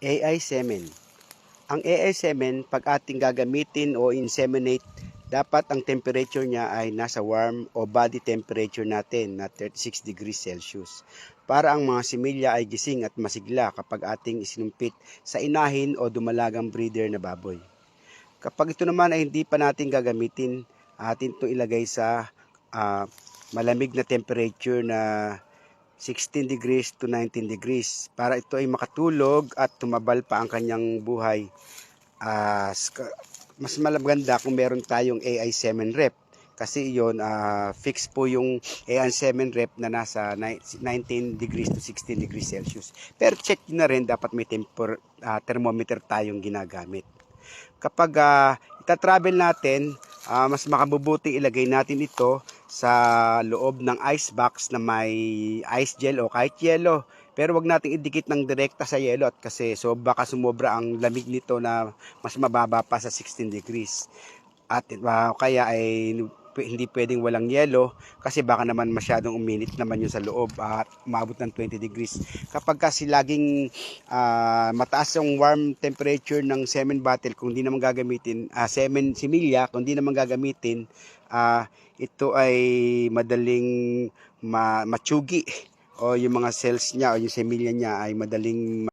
AI semen. Ang AI semen, pag ating gagamitin o inseminate, dapat ang temperature niya ay nasa warm o body temperature natin na 36 degrees Celsius. Para ang mga similya ay gising at masigla kapag ating isinumpit sa inahin o dumalagang breeder na baboy. Kapag ito naman ay hindi pa natin gagamitin, atin ito ilagay sa ah, malamig na temperature na 16 degrees to 19 degrees para ito ay makatulog at tumabal pa ang kanyang buhay. Ah, sk- mas maganda kung meron tayong AI semen rep kasi yon fix po yung AI semen rep na nasa ni- 19 degrees to 16 degrees Celsius. Pero check na rin dapat may temper, ah, thermometer tayong ginagamit. Kapag ah, ita-travel natin, ah, mas makabubuti ilagay natin ito sa loob ng ice box na may ice gel o kahit yelo. Pero wag nating idikit ng direkta sa yelo at kasi so baka sumobra ang lamig nito na mas mababa pa sa 16 degrees. At ah, kaya ay hindi pwedeng walang yelo kasi baka naman masyadong uminit naman yun sa loob at umabot ng 20 degrees. Kapag kasi laging ah, mataas yung warm temperature ng semen bottle kung di naman gagamitin, ah, semen similya kung di naman gagamitin, ah, ito ay madaling ma- matsugi o yung mga cells niya o yung semilya niya ay madaling